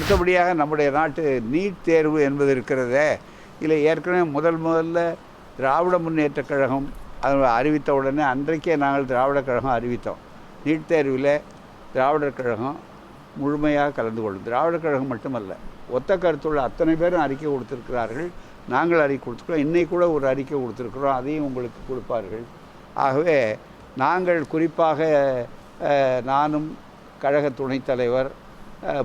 அடுத்தபடியாக நம்முடைய நாட்டு நீட் தேர்வு என்பது இருக்கிறதே. இதில் ஏற்கனவே முதல் முதல்ல திராவிட முன்னேற்றக் கழகம் அது அறிவித்த உடனே அன்றைக்கே நாங்கள் திராவிடக் கழகம் அறிவித்தோம். நீட் தேர்வில் திராவிடர் கழகம் முழுமையாக கலந்து கொள்ளும். திராவிடர் கழகம் மட்டுமல்ல ஒத்த கருத்துள்ள அத்தனை பேரும் அறிக்கை கொடுத்துருக்கிறார்கள். நாங்கள் அறிக்கை கொடுத்துருக்கோம் இன்னைக்கு கூட ஒரு அறிக்கை கொடுத்துருக்குறோம். அதையும் உங்களுக்கு கொடுப்பார்கள். ஆகவே நாங்கள் குறிப்பாக நானும் கழக துணைத் தலைவர்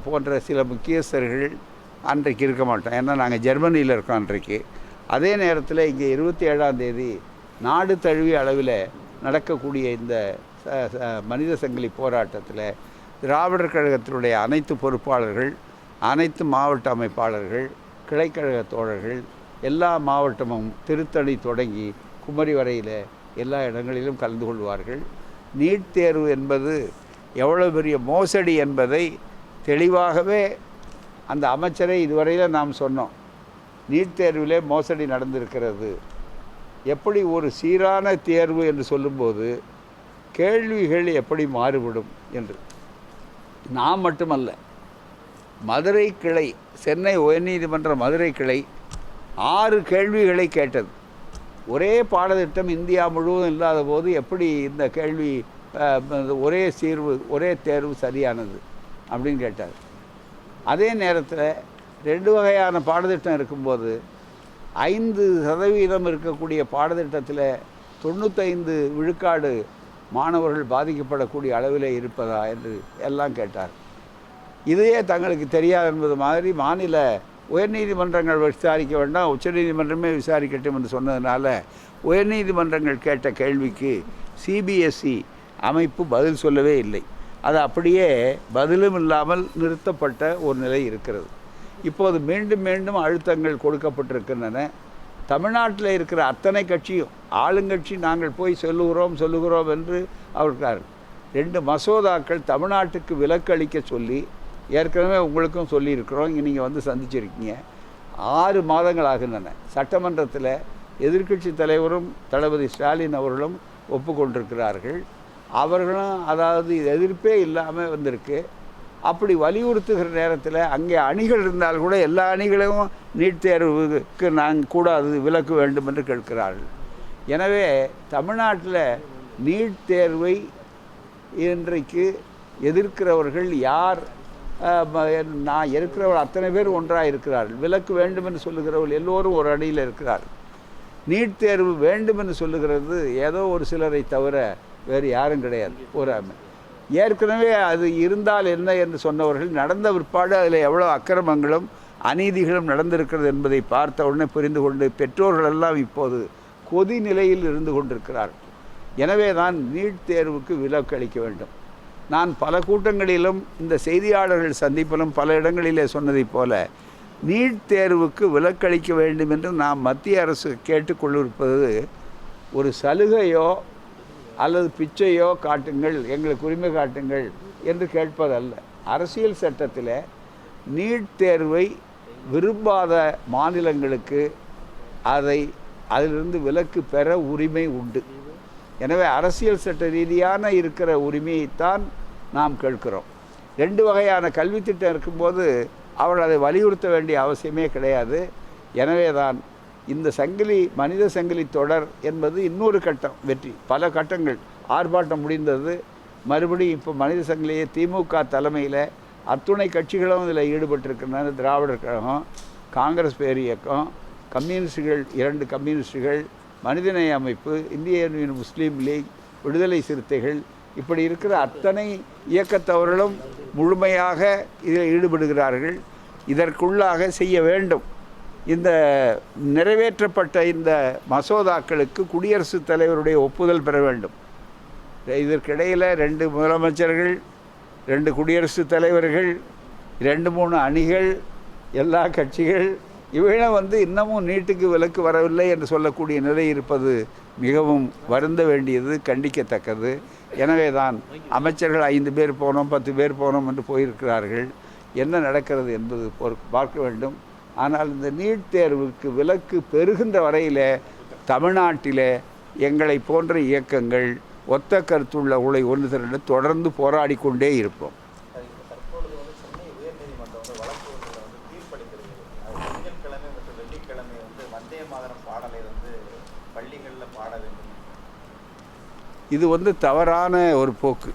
போன்ற சில முக்கியஸ்தர்கள் அன்றைக்கு இருக்க மாட்டோம். ஏன்னா நாங்கள் ஜெர்மனியில் இருக்கோம் அன்றைக்கு. அதே நேரத்தில் இங்கே இருபத்தி ஏழாம் தேதி நாடு தழுவிய அளவில் நடக்கக்கூடிய இந்த ச- மனித சங்கிலி போராட்டத்தில் திராவிடர் கழகத்தினுடைய அனைத்து பொறுப்பாளர்கள் அனைத்து மாவட்ட அமைப்பாளர்கள் கிளைக்கழக தோழர்கள் எல்லா மாவட்டமும் திருத்தணி தொடங்கி குமரி வரையில் எல்லா இடங்களிலும் கலந்து கொள்வார்கள். நீட் தேர்வு என்பது எவ்வளோ பெரிய மோசடி என்பதை தெளிவாகவே அந்த அமைச்சரை இதுவரையில் நாம் சொன்னோம். நீட் தேர்விலே மோசடி நடந்திருக்கிறது. எப்படி ஒரு சீரான தேர்வு என்று சொல்லும்போது கேள்விகள் எப்படி மாறுபடும் என்று. நான் மட்டுமல்ல மதுரை கிளை சென்னை உயர்நீதிமன்ற மதுரை கிளை ஆறு கேள்விகளை கேட்டது. ஒரே பாடத்திட்டம் இந்தியா முழுவதும் இல்லாத போது எப்படி இந்த கேள்வி ஒரே சீர்வு ஒரே தேர்வு சரியானது? அப்படின்னு கேட்டார். அதே நேரத்தில் ரெண்டு வகையான பாடத்திட்டம் இருக்கும்போது ஐந்து சதவீதம் இருக்கக்கூடிய பாடத்திட்டத்தில் தொண்ணூத்தைந்து விழுக்காடு மாணவர்கள் பாதிக்கப்படக்கூடிய அளவிலே இருப்பதா என்று எல்லாம் கேட்டார். இதையே தங்களுக்கு தெரியாது என்பது மாதிரி மாநில உயர்நீதிமன்றங்கள் விசாரிக்க வேண்டாம் உச்சநீதிமன்றமே விசாரிக்கட்டும் என்று சொன்னதுனால உயர்நீதிமன்றங்கள் கேட்ட கேள்விக்கு சிபிஎஸ்இ அமைப்பு பதில் சொல்லவே இல்லை. அது அப்படியே பதிலும் இல்லாமல் நிறுத்தப்பட்ட ஒரு நிலை இருக்கிறது. இப்போது மீண்டும் மீண்டும் அழுத்தங்கள் கொடுக்கப்பட்டிருக்கின்றன. தமிழ்நாட்டில் இருக்கிற அத்தனை கட்சியும் ஆளுங்கட்சி நாங்கள் போய் சொல்லுகிறோம் சொல்லுகிறோம் என்று அவர்கள் ரெண்டு மசோதாக்கள் தமிழ்நாட்டுக்கு விலக்கு அளிக்க சொல்லி ஏற்கனவே உங்களுக்கும் சொல்லியிருக்கிறோம் இங்கே நீங்கள் வந்து சந்திச்சிருக்கீங்க. ஆறு மாதங்கள் ஆகின்றன. சட்டமன்றத்தில் எதிர்க்கட்சி தலைவரும் தளபதி ஸ்டாலின் அவர்களும் ஒப்புக்கொண்டிருக்கிறார்கள். அவர்களும் அதாவது எதிர்ப்பே இல்லாமல் வந்திருக்கு. அப்படி வலியுறுத்துகிற நேரத்தில் அங்கே அணிகள் இருந்தால் கூட எல்லா அணிகளையும் நீட் தேர்வுக்கு நாங்கள் கூடாது விலக்கு வேண்டும் என்று கேட்கிறார்கள். எனவே தமிழ்நாட்டில் நீட் தேர்வை இன்றைக்கு எதிர்க்கிறவர்கள் யார்? நான் இருக்கிறவர் அத்தனை பேர் ஒன்றாக இருக்கிறார்கள். விலக்கு வேண்டும் என்று சொல்லுகிறவர்கள் எல்லோரும் ஒரு அணியில் இருக்கிறார்கள். நீட் தேர்வு வேண்டும் என்று சொல்லுகிறது ஏதோ ஒரு சிலரை தவிர வேறு யாரும் கிடையாது. ஒரு ஏற்கனவே அது இருந்தால் என்ன என்று சொன்னவர்கள் நடந்த பிற்பாடு அதில் எவ்வளோ அக்கிரமங்களும் அநீதிகளும் நடந்திருக்கிறது என்பதை பார்த்த உடனே புரிந்து கொண்டு பெற்றோர்கள் எல்லாம் இப்போது கொதி நிலையில் இருந்து கொண்டிருக்கிறார்கள். எனவே தான் நீட் தேர்வுக்கு விலக்கு அளிக்க வேண்டும். நான் பல கூட்டங்களிலும் இந்த செய்தியாளர்கள் சந்திப்பிலும் பல இடங்களிலே சொன்னதைப் போல நீட் தேர்வுக்கு விலக்களிக்க வேண்டும் என்று நாம் மத்திய அரசு கேட்டுக்கொண்டிருப்பது ஒரு சலுகையோ அல்லது பிச்சையோ காட்டுங்கள் எங்களுக்கு உரிமை காட்டுங்கள் என்று கேட்பதல்ல. அரசியல் சட்டத்தில் நீட் தேர்வை விரும்பாத மாநிலங்களுக்கு அதை அதிலிருந்து விலக்கு பெற உரிமை உண்டு. எனவே அரசியல் சட்ட ரீதியான இருக்கிற உரிமையைத்தான் நாம் கேட்கிறோம். ரெண்டு வகையான கல்வி திட்டம் இருக்கும்போது அவள் அதை வலியுறுத்த வேண்டிய அவசியமே கிடையாது. எனவே தான் இந்த சங்கிலி மனித சங்கிலி தொடர் என்பது இன்னொரு கட்டம் வெற்றி. பல கட்டங்கள். ஆர்ப்பாட்டம் முடிந்தது. மறுபடியும் இப்போ மனித சங்கிலியை திமுக தலைமையில் அத்துணை கட்சிகளும் இதில் ஈடுபட்டிருக்கின்றன. திராவிடர் கழகம் காங்கிரஸ் பேர் இயக்கம் கம்யூனிஸ்டுகள் இரண்டு கம்யூனிஸ்டுகள் மனிதநேய அமைப்பு இந்திய யூனியன் முஸ்லீம் லீக் விடுதலை சிறுத்தைகள். இப்படி இருக்கிற அத்தனை இயக்கத்தவர்களும் முழுமையாக இதில் ஈடுபடுகிறார்கள். இதற்குள்ளாக செய்ய வேண்டும். இந்த நிறைவேற்றப்பட்ட இந்த மசோதாக்களுக்கு குடியரசுத் தலைவருடைய ஒப்புதல் பெற வேண்டும். இதற்கிடையில் ரெண்டு முதலமைச்சர்கள் ரெண்டு குடியரசுத் தலைவர்கள் ரெண்டு மூணு அணிகள் எல்லா கட்சிகள் இவையெல்லாம் வந்து இன்னமும் நீட்டுக்கு விலக்கு வரவில்லை என்று சொல்லக்கூடிய நிலை இருப்பது மிகவும் வருந்த வேண்டியது கண்டிக்கத்தக்கது. எனவே தான் அமைச்சர்கள் ஐந்து பேர் போனோம் பத்து பேர் போனோம் என்று போயிருக்கிறார்கள். என்ன நடக்கிறது என்பது பொறு- பார்க்க வேண்டும். ஆனால் இந்த நீட் தேர்வுக்கு விலக்கு பெருகின்ற வரையில் தமிழ்நாட்டில் எங்களை போன்ற இயக்கங்கள் ஒத்த கருத்துள்ள உழை ஒன்று திரண்டு தொடர்ந்து போராடி கொண்டே இருப்போம். இது வந்து தவறான ஒரு போக்கு.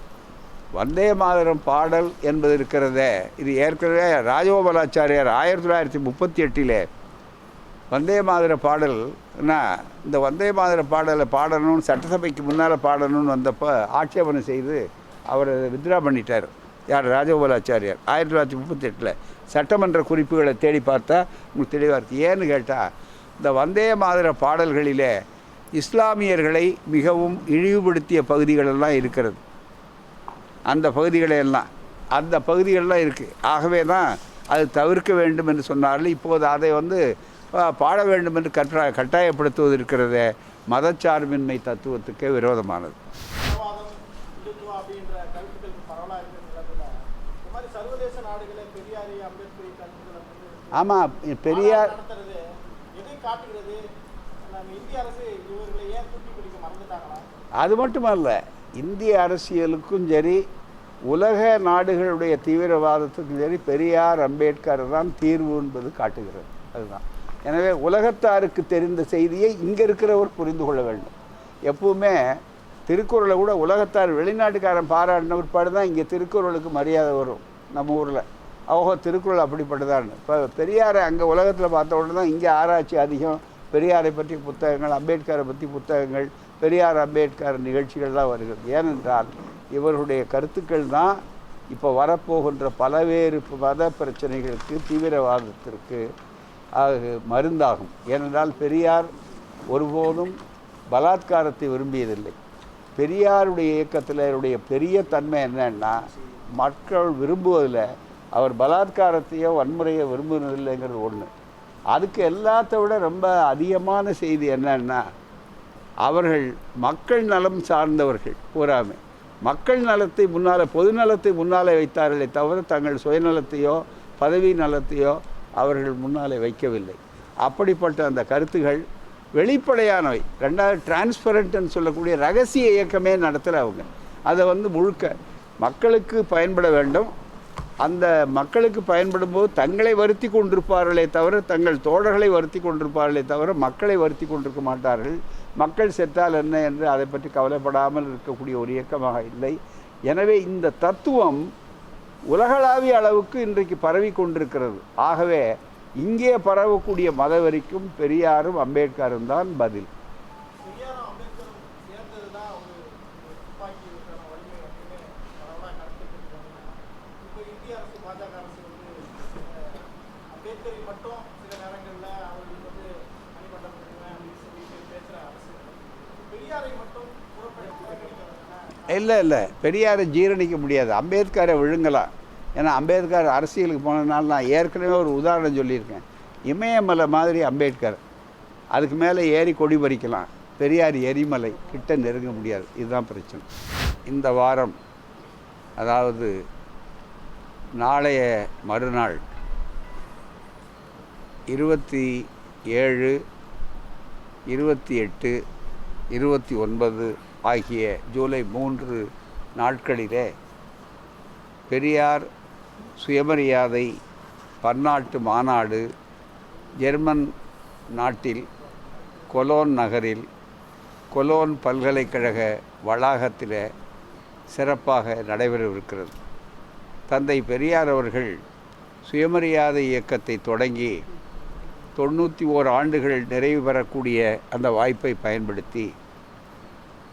வந்தே மாதரம் பாடல் என்பது இருக்கிறதே. இது ஏற்கனவே ராஜகோபாலாச்சாரியார் ஆயிரத்தி தொள்ளாயிரத்தி முப்பத்தி எட்டிலே வந்தே மாதிர பாடல் என்ன இந்த வந்தே மாதிர பாடலை பாடணும்னு சட்டசபைக்கு முன்னால் பாடணும்னு வந்தப்போ ஆட்சேபனை செய்து அவர் வித்ரா பண்ணிட்டார். யார்? ராஜகோபாலாச்சாரியார். ஆயிரத்தி தொள்ளாயிரத்தி முப்பத்தி எட்டில். சட்டமன்ற குறிப்புகளை தேடி பார்த்தா உங்களுக்கு தெளிவாக இருக்குது ஏன்னு கேட்டால் இந்த வந்தே மாதிர பாடல்களிலே இஸ்லாமியர்களை மிகவும் இழிவுபடுத்திய பகுதிகளெல்லாம் இருக்கிறது. அந்த பகுதிகளையெல்லாம் அந்த பகுதிகளெலாம் இருக்குது ஆகவே தான் அது தவிர்க்க வேண்டும் என்று சொன்னார்கள். இப்போது அதை வந்து பாட வேண்டும் என்று கட்டா கட்டாயப்படுத்துவது இருக்கிறதே மதச்சார்பின்மை தத்துவத்துக்கே விரோதமானது. ஆமாம் பெரியார் அது மட்டுமல்ல. இந்திய அரசியலுக்கும் சரி உலக நாடுகளுடைய தீவிரவாதத்துக்கும் சரி பெரியார் அம்பேத்கர் தான் தீர்வு என்பது காட்டுகிறது. அதுதான். எனவே உலகத்தாருக்கு தெரிந்த செய்தியை இங்கே இருக்கிறவர் புரிந்து கொள்ள வேண்டும். எப்பவுமே திருக்குறளை கூட உலகத்தார் வெளிநாட்டுக்காரன் பாராட்டின பிற்பாடு தான் இங்கே திருக்குறளுக்கு மரியாதை வரும். நம்ம ஊரில். ஓஹோ திருக்குறள் அப்படிப்பட்டதான்னு. இப்போ பெரியாரை அங்கே உலகத்தில் பார்த்த உடனே தான் இங்கே ஆராய்ச்சி அதிகம். பெரியாரை பற்றி புத்தகங்கள் அம்பேத்கரை பற்றி புத்தகங்கள் பெரியார் அம்பேத்கர் நிகழ்ச்சிகள்லாம் வருகிறது. ஏனென்றால் இவர்களுடைய கருத்துக்கள் தான் இப்போ வரப்போகின்ற பலவேறு மத பிரச்சனைகளுக்கு தீவிரவாதத்திற்கு அது மருந்தாகும். ஏனென்றால் பெரியார் ஒருபோதும் பலாத்காரத்தை விரும்பியதில்லை. பெரியாருடைய இயக்கத்தில் அவருடைய பெரிய தன்மை என்னன்னா மக்கள் விரும்புவதில் அவர் பலாத்காரத்தையோ வன்முறையோ விரும்புவதில்லைங்கிறது ஒன்று அதுக்கு எல்லாத்த விட ரொம்ப அதிகமான செய்தி என்னன்னா அவர்கள் மக்கள் நலம் சார்ந்தவர்கள் பூராமே மக்கள் நலத்தை முன்னால் பொது நலத்தை முன்னாலே வைத்தார்களே தவிர தங்கள் சுயநலத்தையோ பதவி நலத்தையோ அவர்கள் முன்னாலே வைக்கவில்லை. அப்படிப்பட்ட அந்த கருத்துகள் வெளிப்படையானவை. ரெண்டாவது டிரான்ஸ்பரண்ட்னு சொல்லக்கூடிய ரகசிய இயக்கமே நடத்துகிற அவங்க. அதை வந்து முழுக்க மக்களுக்கு பயன்பட வேண்டும். அந்த மக்களுக்கு பயன்படும் போது தங்களை வருத்தி கொண்டிருப்பார்களே தவிர தங்கள் தோழர்களை வருத்தி கொண்டிருப்பார்களே தவிர மக்களை வருத்தி கொண்டிருக்க மாட்டார்கள். மக்கள் செத்தால் என்ன என்று அதை பற்றி கவலைப்படாமல் இருக்கக்கூடிய ஒரு இயக்கமாக இல்லை. எனவே இந்த தத்துவம் உலகளாவிய அளவுக்கு இன்றைக்கு பரவி கொண்டிருக்கிறது. ஆகவே இங்கே பரவக்கூடிய மதவெறிக்கும் பெரியாரும் அம்பேத்கரும் தான் பதில். பாஜக அரசு வந்து அம்பேத்கரை மட்டும் சில நேரங்களில் அவர்கள் வந்து மணிமண்டம் கொடுக்குறேன் அப்படின்னு சொல்லிட்டு பேசுகிற அரசு பெரியாரை மட்டும் புறப்படி புறக்கணிக்கிறதுனா இல்லை இல்லை. பெரியாரை ஜீரணிக்க முடியாது. அம்பேத்கரை விழுங்கலாம். ஏன்னா அம்பேத்கர் அரசியலுக்கு போனதுனால நான் ஏற்கனவே ஒரு உதாரணம் சொல்லியிருக்கேன். இமயமலை மாதிரி அம்பேத்கர். அதுக்கு மேலே ஏறி கொடி பறிக்கலாம். பெரியார் எரிமலை கிட்ட நெருங்க முடியாது. இதுதான் பிரச்சனை. இந்த வாரம் அதாவது நாளைய மறுநாள் இருபத்தி ஏழு இருபத்தி எட்டு இருபத்தி ஒன்பது ஆகிய ஜூலை மூன்று நாட்களிலே பெரியார் சுயமரியாதை பன்னாட்டு மாநாடு ஜெர்மன் நாட்டில் கொலோன் நகரில் கொலோன் பல்கலைக்கழக வளாகத்தில் சிறப்பாக நடைபெறவிருக்கிறது. தந்தை பெரியார் அவர்கள் சுயமரியாதை இயக்கத்தை தொடங்கி தொண்ணூற்றி ஓர் ஆண்டுகள் நிறைவு பெறக்கூடிய அந்த வாய்ப்பை பயன்படுத்தி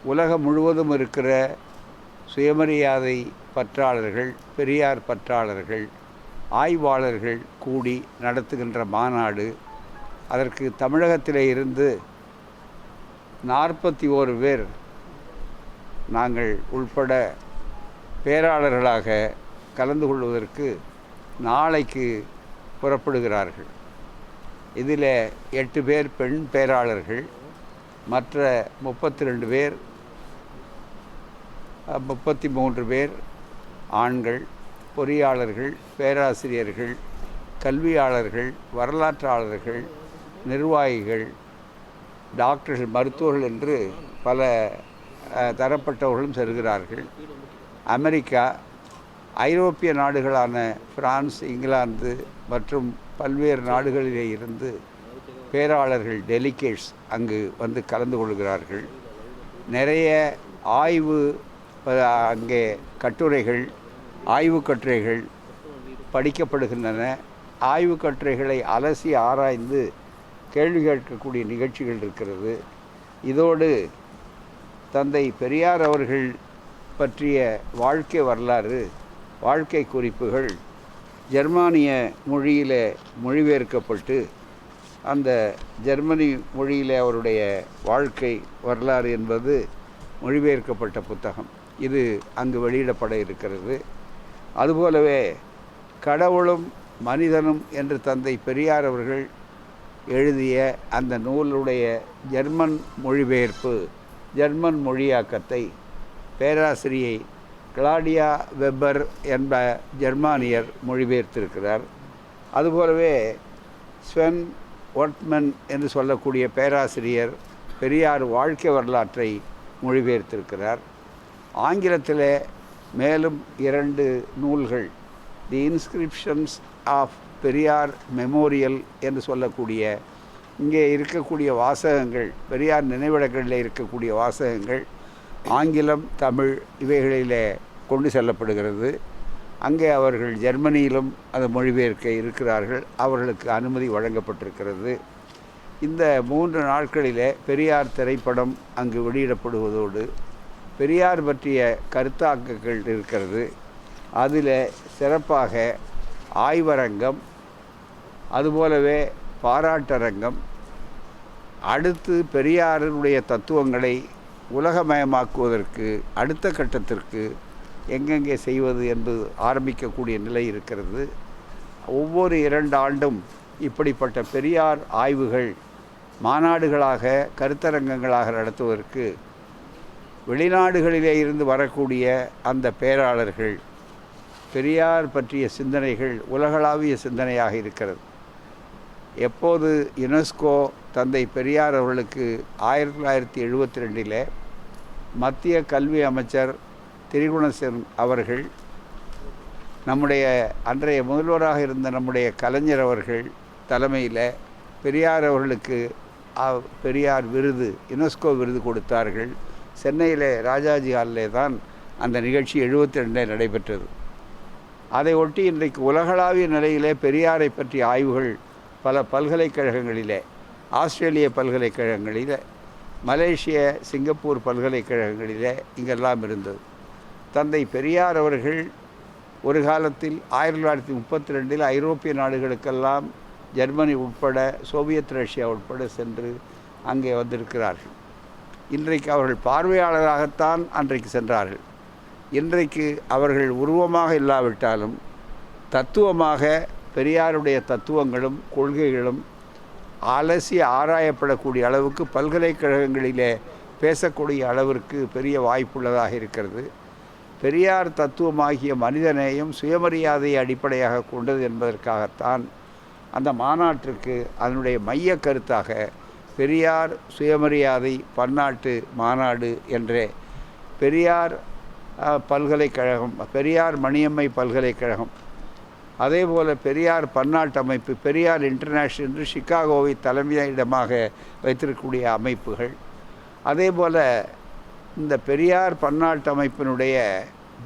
உலகம் முழுவதும் இருக்கிற சுயமரியாதை பற்றாளர்கள் பெரியார் பற்றாளர்கள் ஆய்வாளர்கள் கூடி நடத்துகின்ற மாநாடு அதற்கு தமிழகத்திலே இருந்து நாற்பத்தி ஓரு பேர் நாங்கள் உள்பட பேராளர்களாக கலந்து கொள்வதற்கு நாளைக்கு புறப்படுகிறார்கள். இதில் எட்டு பேர் பெண் பேராளர்கள் மற்ற முப்பத்தி ரெண்டு பேர் முப்பத்தி மூன்று பேர் ஆண்கள் பொறியாளர்கள் பேராசிரியர்கள் கல்வியாளர்கள் வரலாற்றாளர்கள் நிர்வாகிகள் டாக்டர்கள் மருத்துவர்கள் என்று பல தரப்பட்டவர்களும் செல்கிறார்கள். அமெரிக்கா ஐரோப்பிய நாடுகளான பிரான்ஸ் இங்கிலாந்து மற்றும் பல்வேறு நாடுகளிலே இருந்து பேராளர்கள் டெலிகேட்ஸ் அங்கு வந்து கலந்து கொள்கிறார்கள். நிறைய ஆய்வு அங்கே கட்டுரைகள் ஆய்வு கட்டுரைகள் படிக்கப்படுகின்றன. ஆய்வு கட்டுரைகளை அலசி ஆராய்ந்து கேள்வி கேட்கக்கூடிய நிகழ்ச்சிகள் இருக்கிறது. இதோடு தந்தை பெரியார் அவர்கள் பற்றிய வாழ்க்கை வரலாறு வாழ்க்கை குறிப்புகள் ஜெர்மானிய மொழியில் மொழிபெயர்க்கப்பட்டு அந்த ஜெர்மனி மொழியில் அவருடைய வாழ்க்கை வரலாறு என்பது மொழிபெயர்க்கப்பட்ட புத்தகம். இது அங்கு வெளியிடப்பட இருக்கிறது. அதுபோலவே கடவுளும் மனிதனும் என்று தந்தை பெரியார் அவர்கள் எழுதிய அந்த நூலுடைய ஜெர்மன் மொழிபெயர்ப்பு ஜெர்மன் மொழியாக்கத்தை பேராசிரியை கிளாடியா வெப்பர் என்ப ஜெர்மானியர் மொழிபெயர்த்திருக்கிறார். அதுபோலவே ஸ்வென் ஒட்மன் என்று சொல்லக்கூடிய பேராசிரியர் பெரியார் வாழ்க்கை வரலாற்றை மொழிபெயர்த்திருக்கிறார். ஆங்கிலத்தில் மேலும் இரண்டு நூல்கள் the inscriptions of Periyar memorial என்று சொல்லக்கூடிய இங்கே இருக்கக்கூடிய வாசகங்கள் பெரியார் நினைவிடங்களில் இருக்கக்கூடிய வாசகங்கள் ஆங்கிலம் தமிழ் இவைகளிலே கொண்டு செல்லப்படுகிறது. அங்கே அவர்கள் ஜெர்மனியிலும் அதை மொழிபெயர்க்க இருக்கிறார்கள். அவர்களுக்கு அனுமதி வழங்கப்பட்டிருக்கிறது. இந்த மூன்று நாட்களிலே பெரியார் திரைப்படம் அங்கு வெளியிடப்படுவதோடு பெரியார் பற்றிய கருத்தாக்கங்கள் இருக்கிறது. அதில் சிறப்பாக ஆய்வரங்கம் அதுபோலவே பாராட்டரங்கம் அடுத்து பெரியாரினுடைய தத்துவங்களை உலகமயமாக்குவதற்கு அடுத்த கட்டத்திற்கு எங்கெங்கே செய்வது என்பது ஆரம்பிக்கக்கூடிய நிலை இருக்கிறது. ஒவ்வொரு இரண்டு ஆண்டும் இப்படிப்பட்ட பெரியார் ஆய்வுகள் மாநாடுகளாக கருத்தரங்கங்களாக நடத்துவதற்கு வெளிநாடுகளிலே இருந்து வரக்கூடிய அந்த பேராளர்கள் பெரியார் பற்றிய சிந்தனைகள் உலகளாவிய சிந்தனையாக இருக்கிறது. எப்போது யுனெஸ்கோ தந்தை பெரியார் அவர்களுக்கு ஆயிரத்தி தொள்ளாயிரத்தி எழுபத்தி ரெண்டில் மத்திய கல்வி அமைச்சர் திரிகுணசன் அவர்கள் நம்முடைய அன்றைய முதல்வராக இருந்த நம்முடைய கலைஞர் அவர்கள் தலைமையில் பெரியார் அவர்களுக்கு பெரியார் விருது யுனெஸ்கோ விருது கொடுத்தார்கள். சென்னையில் ராஜாஜி ஹாலிலே தான் அந்த நிகழ்ச்சி எழுபத்தி ரெண்டில் நடைபெற்றது. அதை ஒட்டி இன்றைக்கு உலகளாவிய நிலையிலே பெரியாரை பற்றிய ஆய்வுகள் பல பல்கலைக்கழகங்களிலே ஆஸ்திரேலிய பல்கலைக்கழகங்களிலே மலேசிய சிங்கப்பூர் பல்கலைக்கழகங்களிலே இங்கெல்லாம் இருந்தது. தந்தை பெரியார் அவர்கள் ஒரு காலத்தில் ஆயிரத்தி தொள்ளாயிரத்தி முப்பத்தி ரெண்டில் ஐரோப்பிய நாடுகளுக்கெல்லாம் ஜெர்மனி உட்பட சோவியத் ரஷ்யா உட்பட சென்று அங்கே வந்திருக்கிறார்கள். இன்றைக்கு அவர்கள் பார்வையாளராகத்தான் அன்றைக்கு சென்றார்கள். இன்றைக்கு அவர்கள் உருவமாக இல்லாவிட்டாலும் தத்துவமாக பெரியாருடைய தத்துவங்களும் கொள்கைகளும் அலசி ஆராயப்படக்கூடிய அளவுக்கு பல்கலைக்கழகங்களிலே பேசக்கூடிய அளவிற்கு பெரிய வாய்ப்புள்ளதாக இருக்கிறது. பெரியார் தத்துவமாகிய மனிதநேயம் சுயமரியாதையை அடிப்படையாக கொண்டது என்பதற்காகத்தான் அந்த மாநாட்டிற்கு அதனுடைய மைய கருத்தாக பெரியார் சுயமரியாதை பன்னாட்டு மாநாடு என்ற பெரியார் பல்கலைக்கழகம் பெரியார் மணியம்மை பல்கலைக்கழகம் அதே போல் பெரியார் பன்னாட்டு அமைப்பு பெரியார் இன்டர்நேஷனல் என்று சிகாகோவை தலைமையிடமாக வைத்திருக்கக்கூடிய அமைப்புகள் அதே போல் இந்த பெரியார் பன்னாட்டு அமைப்பினுடைய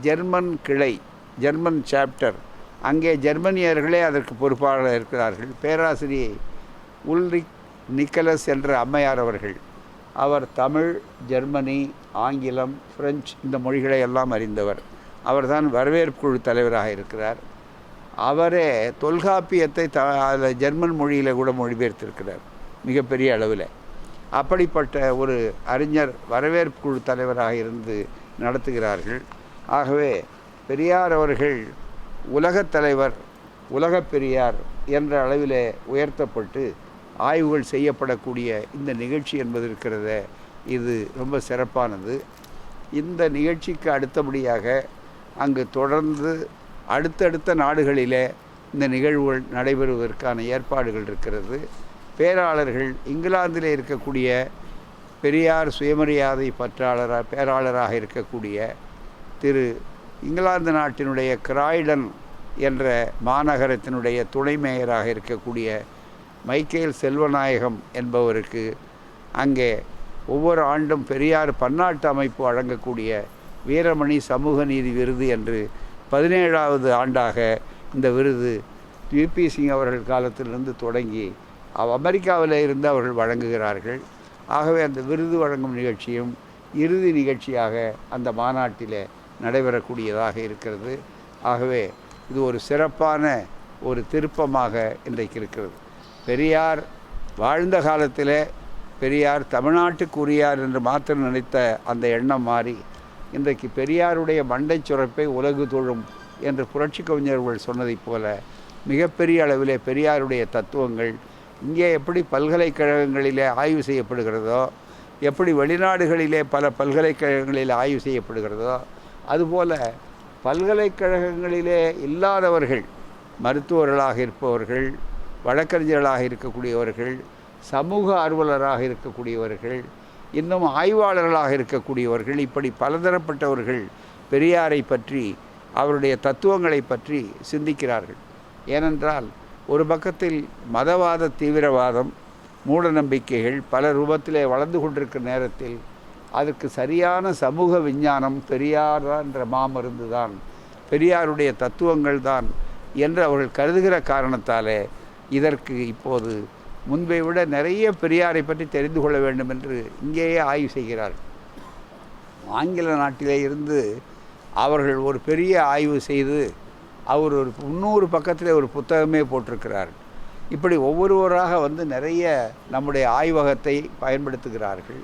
ஜெர்மன் கிளை ஜெர்மன் சாப்டர் அங்கே ஜெர்மனியர்களே அதற்கு பொறுப்பாளர் இருக்கிறார்கள். பேராசிரியை உல்ரிக் நிக்கலஸ் என்ற அம்மையார் அவர்கள். அவர் தமிழ் ஜெர்மனி ஆங்கிலம் பிரெஞ்சு இந்த மொழிகளை எல்லாம் அறிந்தவர். அவர்தான் வரவேற்பு குழு தலைவராக இருக்கிறார். அவரே தொல்காப்பியத்தை த அதில் ஜெர்மன் மொழியில் கூட மொழிபெயர்த்திருக்கிறார். மிகப்பெரிய அளவில். அப்படிப்பட்ட ஒரு அறிஞர் வரவேற்பு குழு தலைவராக இருந்து நடத்துகிறார்கள். ஆகவே பெரியார் அவர்கள் உலகத் தலைவர் உலகப் பெரியார் என்ற அளவிலே உயர்த்தப்பட்டு ஆய்வுகள் செய்யப்படக்கூடிய இந்த நிகழ்ச்சி என்பது இருக்கிறத இது ரொம்ப சிறப்பானது. இந்த நிகழ்ச்சிக்கு அடுத்தபடியாக அங்கு தொடர்ந்து அடுத்தடுத்த நாடுகளிலே இந்த நிகழ்வுகள் நடைபெறுவதற்கான ஏற்பாடுகள் இருக்கிறது. பேராளர்கள் இங்கிலாந்தில் இருக்கக்கூடிய பெரியார் சுயமரியாதை பற்றாளராக பேராளராக இருக்கக்கூடிய திரு இங்கிலாந்து நாட்டினுடைய கிராய்டன் என்ற மாநகரத்தினுடைய துணை மேயராக இருக்கக்கூடிய மைக்கேல் செல்வநாயகம் என்பவருக்கு அங்கே ஒவ்வொரு ஆண்டும் பெரியார் பன்னாட்டு அமைப்பு வழங்கக்கூடிய வீரமணி சமூக நீதி விருது என்று பதினேழாவது ஆண்டாக இந்த விருது யூபி சிங் அவர்கள் காலத்திலிருந்து தொடங்கி அமெரிக்காவில் இருந்து அவர்கள் வழங்குகிறார்கள். ஆகவே அந்த விருது வழங்கும் நிகழ்ச்சியும் இறுதி நிகழ்ச்சியாக அந்த மாநாட்டில் நடைபெறக்கூடியதாக இருக்கிறது. ஆகவே இது ஒரு சிறப்பான ஒரு திருப்பமாக இன்றைக்கு இருக்கிறது. பெரியார் வாழ்ந்த காலத்தில் பெரியார் தமிழ்நாட்டுக்குரியார் என்று மாத்திரம் நினைத்த அந்த எண்ணம் மாறி இன்றைக்கு பெரியாருடைய மண்டை சுரப்பை உலகு தொழும் என்று புரட்சி கவிஞர்கள் சொன்னதைப் போல மிகப்பெரிய அளவிலே பெரியாருடைய தத்துவங்கள் இங்கே எப்படி பல்கலைக்கழகங்களிலே ஆய்வு செய்யப்படுகிறதோ எப்படி வெளிநாடுகளிலே பல பல்கலைக்கழகங்களில் ஆய்வு செய்யப்படுகிறதோ அதுபோல பல்கலைக்கழகங்களிலே இல்லாதவர்கள் மருத்துவர்களாக இருப்பவர்கள் வழக்கறிஞர்களாக இருக்கக்கூடியவர்கள் சமூக ஆர்வலராக இருக்கக்கூடியவர்கள் இன்னும் ஆய்வாளர்களாக இருக்கக்கூடியவர்கள் இப்படி பலதரப்பட்டவர்கள் பெரியாரை பற்றி அவருடைய தத்துவங்களை பற்றி சிந்திக்கிறார்கள். ஏனென்றால் ஒரு பக்கத்தில் மதவாத தீவிரவாதம் மூட நம்பிக்கைகள் பல ரூபத்திலே வளர்ந்து கொண்டிருக்கிற நேரத்தில் அதற்கு சரியான சமூக விஞ்ஞானம் பெரியார் என்ற மாமருந்து தான் பெரியாருடைய தத்துவங்கள் தான் என்று அவர்கள் கருதுகிற காரணத்தாலே இதற்கு இப்போது முன்பை விட நிறைய பெரியாரை பற்றி தெரிந்து கொள்ள வேண்டும் என்று இங்கேயே ஆய்வு செய்கிறார்கள் ஆங்கில நாட்டிலே இருந்து அவர்கள் ஒரு பெரிய ஆய்வு செய்து அவர் ஒரு முந்நூறு பக்கத்தில் ஒரு புத்தகமே போட்டிருக்கிறார். இப்படி ஒவ்வொருவராக வந்து நிறைய நம்முடைய ஆய்வகத்தை பயன்படுத்துகிறார்கள்.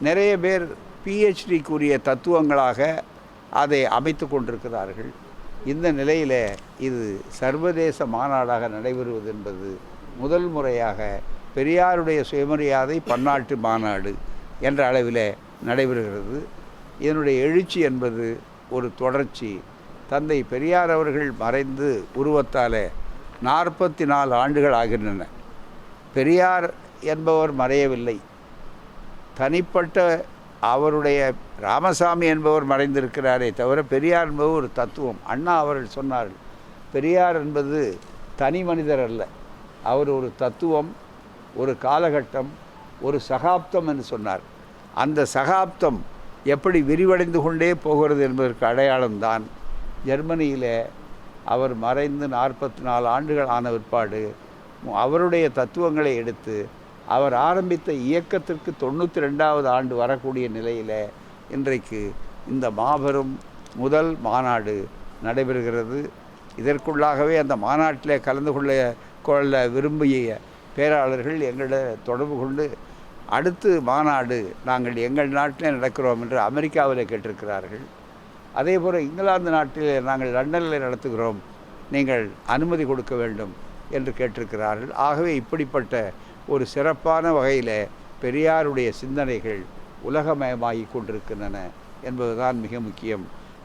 நிறைய பேர் பிஹெச்டிக்குரிய தத்துவங்களாக அதை அமைத்து கொண்டிருக்கிறார்கள். இந்த நிலையில் இது சர்வதேச மாநாடாக நடைபெறுவது என்பது முதல் முறையாக பெரியாருடைய சுயமரியாதை பன்னாட்டு மாநாடு என்ற அளவில் நடைபெறுகிறது. இதனுடைய எழுச்சி என்பது ஒரு தொடர்ச்சி தந்தை பெரியார் அவர்கள் மறைந்து உருவத்தால் நாற்பத்தி நாலு ஆண்டுகள் ஆகின்றன. பெரியார் என்பவர் மறையவில்லை. தனிப்பட்ட அவருடைய ராமசாமி என்பவர் மறைந்திருக்கிறாரே தவிர பெரியார் என்பவர் ஒரு தத்துவம். அண்ணா அவர்கள் சொன்னார்கள் பெரியார் என்பது தனி மனிதர் அல்ல. அவர் ஒரு தத்துவம் ஒரு காலகட்டம் ஒரு சகாப்தம் என்று சொன்னார். அந்த சகாப்தம் எப்படி விரிவடைந்து கொண்டே போகிறது என்பதற்கு அடையாளம்தான் ஜெர்மனியில் அவர் மறைந்து நாற்பத்தி நாலு ஆண்டுகள் ஆன பிற்பாடு அவருடைய தத்துவங்களை எடுத்து அவர் ஆரம்பித்த இயக்கத்திற்கு தொண்ணூற்றி ரெண்டாவது ஆண்டு வரக்கூடிய நிலையில் இன்றைக்கு இந்த மாபெரும் முதல் மாநாடு நடைபெறுகிறது. இதற்குள்ளாகவே அந்த மாநாட்டில் கலந்து கொள்ள கொள்ள விரும்பிய பேராளர்கள் எங்களை தொடர்பு கொண்டு அடுத்து மாநாடு நாங்கள் எங்கள் நாட்டிலே நடக்கிறோம் என்று அமெரிக்காவில் கேட்டிருக்கிறார்கள். அதே போல் இங்கிலாந்து நாட்டில் நாங்கள் லண்டனில் நடத்துகிறோம். நீங்கள் அனுமதி கொடுக்க வேண்டும் என்று கேட்டிருக்கிறார்கள். ஆகவே இப்படிப்பட்ட ஒரு சிறப்பான வகையில் பெரியாருடைய சிந்தனைகள் உலகமயமாகி கொண்டிருக்கின்றன என்பதுதான் மிக முக்கியம்.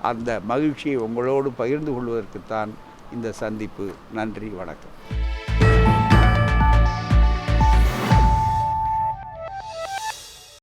அந்த மகிழ்ச்சியை உங்களோடு பகிர்ந்து கொள்வதற்குத்தான் இந்த சந்திப்பு. நன்றி வணக்கம்.